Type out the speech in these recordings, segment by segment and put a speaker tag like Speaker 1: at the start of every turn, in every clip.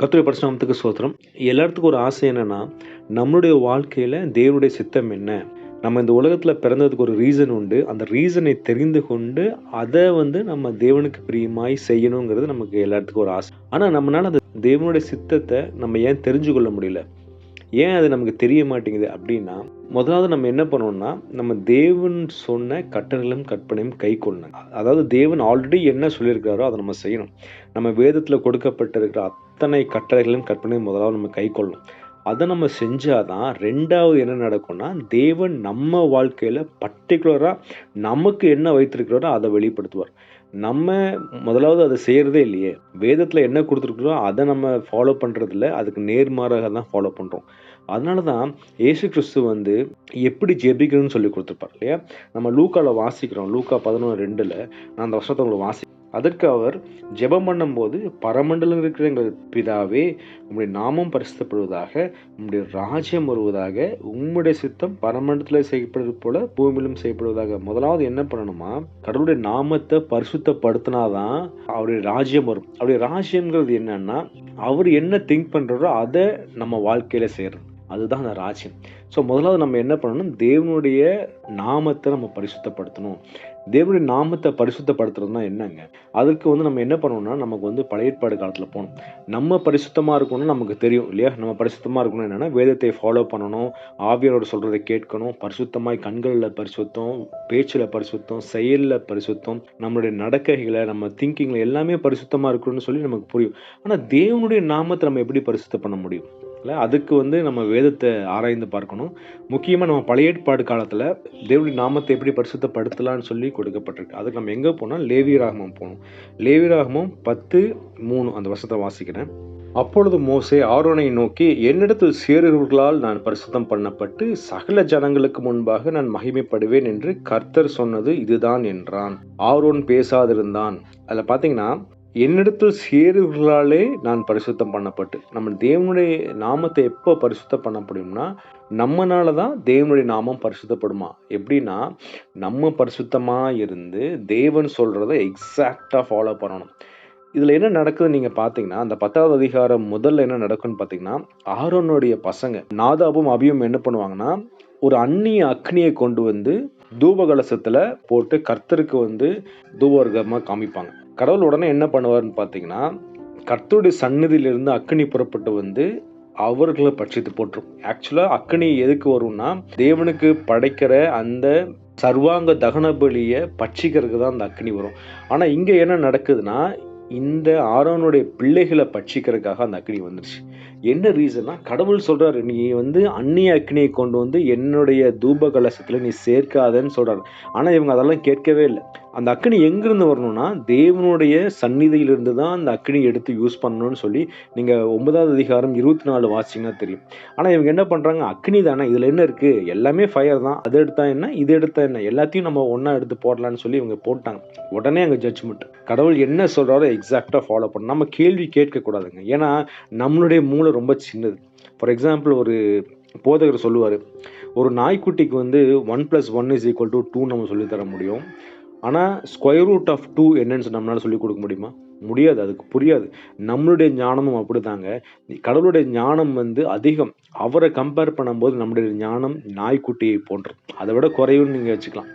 Speaker 1: கத்துரை பரிசுநாமத்துக்கு சோத்திரம் எல்லாத்துக்கும் ஒரு ஆசை என்னென்னா நம்மளுடைய வாழ்க்கையில் தேவனுடைய சித்தம் என்ன நம்ம இந்த உலகத்தில் பிறந்ததுக்கு ஒரு ரீசன் உண்டு அந்த ரீசனை தெரிந்து கொண்டு அதை வந்து நம்ம தேவனுக்கு பிரியமாய் செய்யணுங்கிறது நமக்கு எல்லாத்துக்கும் ஒரு ஆசை ஆனால் நம்மளால் அந்த தேவனுடைய சித்தத்தை நம்ம ஏன் தெரிஞ்சு கொள்ள முடியல ஏன் அது நமக்கு தெரிய மாட்டேங்குது அப்படின்னா முதலாவது நம்ம என்ன பண்ணோம்னா நம்ம தேவன் சொன்ன கட்டணங்களும் கற்பனையும் கை கொள்ளணும் அதாவது தேவன் ஆல்ரெடி என்ன சொல்லியிருக்காரோ அதை நம்ம செய்யணும் நம்ம வேதத்தில் கொடுக்கப்பட்டிருக்கிற அத்தனை கட்டளைகளும் கற்பனை முதலாக நம்ம கை கொள்ளும் அதை நம்ம செஞ்சால் தான் ரெண்டாவது என்ன நடக்கும்னா தேவன் நம்ம வாழ்க்கையில் பர்டிகுலராக நமக்கு என்ன வைத்திருக்கிறாரோ அதை வெளிப்படுத்துவார் நம்ம முதலாவது அதை செய்கிறதே இல்லையே வேதத்தில் என்ன கொடுத்துருக்குறோம் அதை நம்ம ஃபாலோ பண்ணுறதில்ல அதுக்கு நேர்மாறாக தான் ஃபாலோ பண்ணுறோம் அதனால தான் ஏசு கிறிஸ்து வந்து எப்படி ஜெபிக்கணும்னு சொல்லி கொடுத்துருப்பார் இல்லையா நம்ம லூக்காவில் வாசிக்கிறோம் லூக்கா பதினொன்று ரெண்டில் நான் அந்த வருஷத்தை உங்களுக்கு வாசி அதற்கு அவர் ஜெபம் பண்ணும்போது பரமண்டலம் இருக்கிற எங்கள் பிதாவே உங்களுடைய நாமம் பரிசுத்தப்படுவதாக உங்களுடைய ராஜ்யம் வருவதாக உம்முடைய சித்தம் பரமண்டலத்தில் செய்யப்படுவது போல பூமியிலும் செய்யப்படுவதாக முதலாவது என்ன பண்ணணுமா கடவுளுடைய நாமத்தை பரிசுத்தப்படுத்தினாதான் அவருடைய ராஜ்யம் வரும் அவருடைய ராஜ்யங்கிறது என்னன்னா அவர் என்ன திங்க் பண்ணுறாரோ அதை நம்ம வாழ்க்கையில் செய்கிறது அதுதான் அந்த ராஜ்யம் ஸோ முதலாவது நம்ம என்ன பண்ணணும் தேவனுடைய நாமத்தை நம்ம பரிசுத்தப்படுத்தணும் தேவனுடைய நாமத்தை பரிசுத்தப்படுத்துறதுனா என்னங்க அதுக்கு வந்து நம்ம என்ன பண்ணணும்னா நமக்கு வந்து பழைய ஏற்பாடு காலத்தில் போகணும் நம்ம பரிசுத்தமாக இருக்கணும்னு நமக்கு தெரியும் இல்லையா நம்ம பரிசுத்தமாக இருக்கணும் என்னென்னா வேதத்தை ஃபாலோ பண்ணணும் ஆவியரோட சொல்கிறத கேட்கணும் பரிசுத்தமாய் கண்களில் பரிசுத்தம் பேச்சில் பரிசுத்தம் செயலில் பரிசுத்தம் நம்மளுடைய நடக்கைகளை நம்ம திங்கிங்கில் எல்லாமே பரிசுத்தமாக இருக்கணும்னு சொல்லி நமக்கு புரியும் ஆனால் தேவனுடைய நாமத்தை நம்ம எப்படி பரிசுத்த பண்ண முடியும் இல்லை அதுக்கு வந்து நம்ம வேதத்தை ஆராய்ந்து பார்க்கணும் முக்கியமாக நம்ம பழைய ஏற்பாடு காலத்தில் தேவடி நாமத்தை எப்படி பரிசுத்தப்படுத்தலான்னு சொல்லி கொடுக்கப்பட்டிருக்கு அதுக்கு நம்ம எங்கே போனால் லேவி ராகமம் போகணும் லேவி ராகமம் பத்து மூணு அந்த வருஷத்தை வாசிக்கிறேன் அப்பொழுது மோசே ஆரோனை நோக்கி என்னிடத்தில் சேரர்களால் நான் பரிசுத்தம் பண்ணப்பட்டு சகல ஜனங்களுக்கு முன்பாக நான் மகிமைப்படுவேன் என்று கர்த்தர் சொன்னது இதுதான் என்றான் ஆரோன் பேசாதிருந்தான் அதில் பார்த்தீங்கன்னா என்னிடத்தில் சேருகளாலே நான் பரிசுத்தம் பண்ணப்பட்டு நம்ம தேவனுடைய நாமத்தை எப்போ பரிசுத்தம் பண்ண முடியும்னா நம்மனால தான் தேவனுடைய நாமம் பரிசுத்தப்படுமா எப்படின்னா நம்ம பரிசுத்தமாக இருந்து தேவன் சொல்கிறத எக்ஸாக்டாக ஃபாலோ பண்ணணும் இதில் என்ன நடக்குதுன்னு நீங்கள் பார்த்தீங்கன்னா அந்த பத்தாவது அதிகாரம் முதல்ல என்ன நடக்குன்னு பார்த்தீங்கன்னா ஆரோனுடைய பசங்க நாதாபும் அபியும் என்ன பண்ணுவாங்கன்னா ஒரு அந்நிய அக்னியை கொண்டு வந்து தூபகலசத்தில் போட்டு கர்த்தருக்கு வந்து தூபவர்க்கமாக காமிப்பாங்க கடவுள் உடனே என்ன பண்ணுவார்னு பார்த்தீங்கன்னா கர்த்தருடைய சன்னதியிலிருந்து அக்னி புறப்பட்டு வந்து அவர்களை பட்சித்து போட்டுரும் ஆக்சுவலாக அக்கினி எதுக்கு வரும்னா தேவனுக்கு படைக்கிற அந்த சர்வாங்க தகன பலியை பட்சிக்கிறதுக்கு தான் அந்த அக்னி வரும் ஆனால் இங்கே என்ன நடக்குதுன்னா இந்த ஆரோனுடைய பிள்ளைகளை பட்சிக்கிறதுக்காக அந்த அக்னி வந்துருச்சு என்ன ரீசன்னா கடவுள் சொல்கிறாரு நீ வந்து அந்நிய அக்னியை கொண்டு வந்து என்னுடைய தூப கலசத்தில் நீ சேர்க்காதன்னு சொல்கிறாரு ஆனால் இவங்க அதெல்லாம் கேட்கவே இல்லை அந்த அக்னி எங்கேருந்து வரணும்னா தேவனுடைய சந்நிதியிலிருந்து தான் அந்த அக்னி எடுத்து யூஸ் பண்ணணும்னு சொல்லி நீங்கள் ஒன்பதாவது அதிகாரம் இருபத்தி நாலு வாசிங்கன்னா தெரியும் ஆனால் இவங்க என்ன பண்ணுறாங்க அக்னி தானே இதில் என்ன இருக்குது எல்லாமே ஃபயர் தான் அது எடுத்தா என்ன இது எடுத்தா என்ன எல்லாத்தையும் நம்ம ஒன்றா எடுத்து போடலான்னு சொல்லி இவங்க போட்டாங்க உடனே அங்கே ஜட்ஜ்மெண்ட் கடவுள் என்ன சொல்கிறாரோ எக்ஸாக்டாக ஃபாலோ பண்ண நம்ம கேள்வி கேட்கக்கூடாதுங்க ஏன்னா நம்மளுடைய மூளை ரொம்ப சின்னது ஃபார் எக்ஸாம்பிள் ஒரு போதகர் சொல்லுவார் ஒரு நாய்க்குட்டிக்கு வந்து one plus one is equal to two நம்ம சொல்லித்தர முடியும் ஆனால் ஸ்கொயர் ரூட் ஆஃப் டூ என்னன்னு நம்மளால் சொல்லிக் கொடுக்க முடியுமா முடியாது அதுக்கு புரியாது நம்மளுடைய ஞானமும் அப்படி தாங்க கடவுளுடைய ஞானம் வந்து அதிகம் அவரை கம்பேர் பண்ணும்போது நம்மளுடைய ஞானம் நாய்க்குட்டியை போன்றது அதை விட குறையும்னு நீங்கள் வச்சுக்கலாம்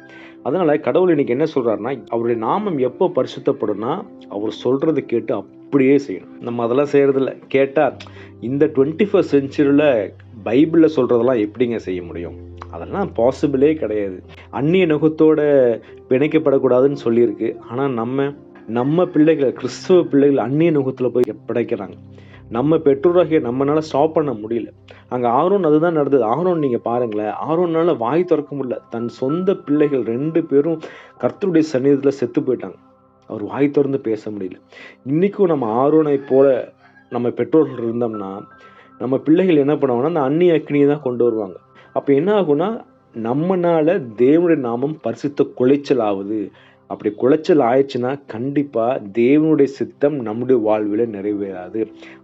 Speaker 1: அதனால் கடவுள் இன்னைக்கு என்ன சொல்கிறாருன்னா அவருடைய நாமம் எப்போ பரிசுத்தப்படும்னா அவர் சொல்கிறது கேட்டு அப்படியே செய்யணும் நம்ம அதெல்லாம் செய்கிறதில்ல கேட்டால் இந்த டுவெண்ட்டி ஃபஸ்ட் செஞ்சுரியில் பைபிளில் சொல்கிறதெல்லாம் எப்படிங்க செய்ய முடியும் அதெல்லாம் பாசிபிளே கிடையாது அந்நிய நுகத்தோட பிணைக்கப்படக்கூடாதுன்னு சொல்லியிருக்கு ஆனால் நம்ம நம்ம பிள்ளைகள் கிறிஸ்துவ பிள்ளைகள் அந்நிய நுகத்தில் போய் பிடைக்கிறாங்க நம்ம பெற்றோராகிய நம்மளால் ஸ்டாப் பண்ண முடியல அங்கே ஆரோன் அதுதான் நடந்தது ஆரோன் நீங்கள் பாருங்களேன் ஆரோனால் வாய் திறக்க முடியல தன் சொந்த பிள்ளைகள் ரெண்டு பேரும் கர்த்தருடைய சன்னிதத்தில் செத்து போயிட்டாங்க அவர் வாய் திறந்து பேச முடியல இன்றைக்கும் நம்ம ஆரோனை போல நம்ம பெற்றோர்கள் இருந்தோம்னா நம்ம பிள்ளைகள் என்ன பண்ணுவாங்கன்னா அந்த அந்நிய அக்னியை தான் கொண்டு வருவாங்க அப்போ என்ன ஆகும்னா நம்மனால தேவனுடைய நாமம் பரிசுத்த குலைச்சல் ஆகுது அப்படி குலைச்சல் ஆயிடுச்சுன்னா கண்டிப்பாக தேவனுடைய சித்தம் நம்முடைய வாழ்வில் நிறைவேறாது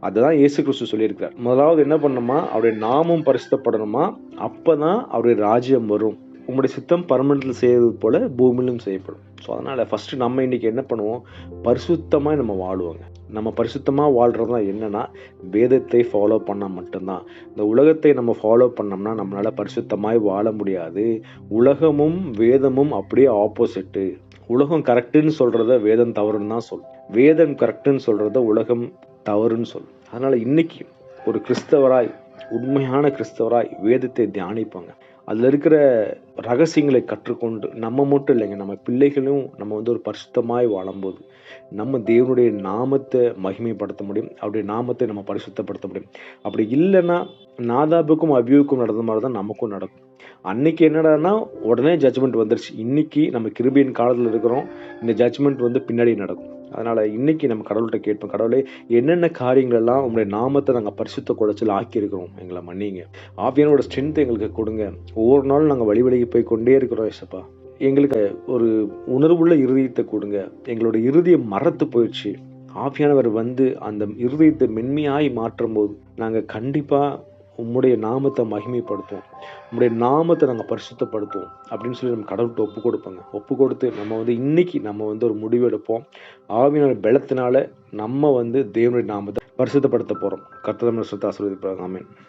Speaker 1: அதுதான் இயேசு கிறிஸ்து சொல்லியிருக்கிறார் முதலாவது என்ன பண்ணணுமா அவருடைய நாமம் பரிசுத்தப்படணுமா அப்போ தான் அவருடைய ராஜ்யம் வரும் உங்களுடைய சித்தம் பரமண்டத்தில் செய்வது போல் பூமியிலும் செய்யப்படும் ஸோ அதனால் ஃபஸ்ட்டு நம்ம இன்றைக்கி என்ன பண்ணுவோம் பரிசுத்தமாக நம்ம வாழுவோங்க நம்ம பரிசுத்தமாக வாழ்கிறது தான் என்னென்னா வேதத்தை ஃபாலோ பண்ணால் மட்டும்தான் இந்த உலகத்தை நம்ம ஃபாலோ பண்ணோம்னா நம்மளால் பரிசுத்தமாய் வாழ முடியாது உலகமும் வேதமும் அப்படியே ஆப்போசிட்டு உலகம் கரெக்டுன்னு சொல்கிறத வேதம் தவறுன்னு தான் சொல் வேதம் கரெக்டுன்னு சொல்கிறத உலகம் தவறுன்னு சொல் அதனால் இன்றைக்கி ஒரு கிறிஸ்தவராய் உண்மையான கிறிஸ்தவராய் வேதத்தை தியானிப்பாங்க அதில் இருக்கிற ரகசியங்களை கற்றுக்கொண்டு நம்ம மட்டும் இல்லைங்க நம்ம பிள்ளைகளும் நம்ம வந்து ஒரு பரிசுத்தமாய் வாழும்போது நம்ம தேவனுடைய நாமத்தை மகிமைப்படுத்த முடியும் அவருடைய நாமத்தை நம்ம பரிசுத்தப்படுத்த முடியும் அப்படி இல்லைன்னா நாதாபுக்கும் அபியூக்கும் நடந்த மாதிரி தான் நமக்கும் நடக்கும் அன்னைக்கு என்னடான்னா உடனே ஜட்ஜ்மெண்ட் வந்துருச்சு இன்னைக்கு நம்ம கிருபியன் காலத்தில் இருக்கிறோம் இந்த ஜட்ஜ்மெண்ட் வந்து பின்னாடி நடக்கும் அதனால் இன்றைக்கி நம்ம கடவுள்கிட்ட கேட்போம் கடவுளே என்னென்ன காரியங்களெல்லாம் உங்களுடைய நாமத்தை நாங்கள் பரிசுத்த குடைச்சல் ஆக்கியிருக்கிறோம் எங்களை மன்னிங்க ஆவியானோட ஸ்ட்ரென்த் எங்களுக்கு கொடுங்க ஒவ்வொரு நாளும் நாங்கள் வழி வழிக்கு போய் கொண்டே இருக்கிறோம் யசப்பா எங்களுக்கு ஒரு உணர்வுள்ள இறுதியத்தை கொடுங்க எங்களோட இறுதியை மறத்து போயிடுச்சு ஆஃபியானவர் வந்து அந்த இருதயத்தை மென்மையாய் மாற்றும் போது நாங்கள் கண்டிப்பாக உம்முடைய நாமத்தை மகிமைப்படுத்துவோம் உம்முடைய நாமத்தை நாங்கள் பரிசுத்தப்படுத்துவோம் அப்படின்னு சொல்லி நம்ம கடவுள்கிட்ட ஒப்பு கொடுப்போங்க ஒப்பு கொடுத்து நம்ம வந்து இன்றைக்கி நம்ம வந்து ஒரு முடிவு எடுப்போம் ஆவியினோட பலத்தினால நம்ம வந்து தேவனுடைய நாமத்தை பரிசுத்தப்படுத்த போகிறோம் கர்த்ததம் ஆசீர்வதிப்பாங்க ஆமீன்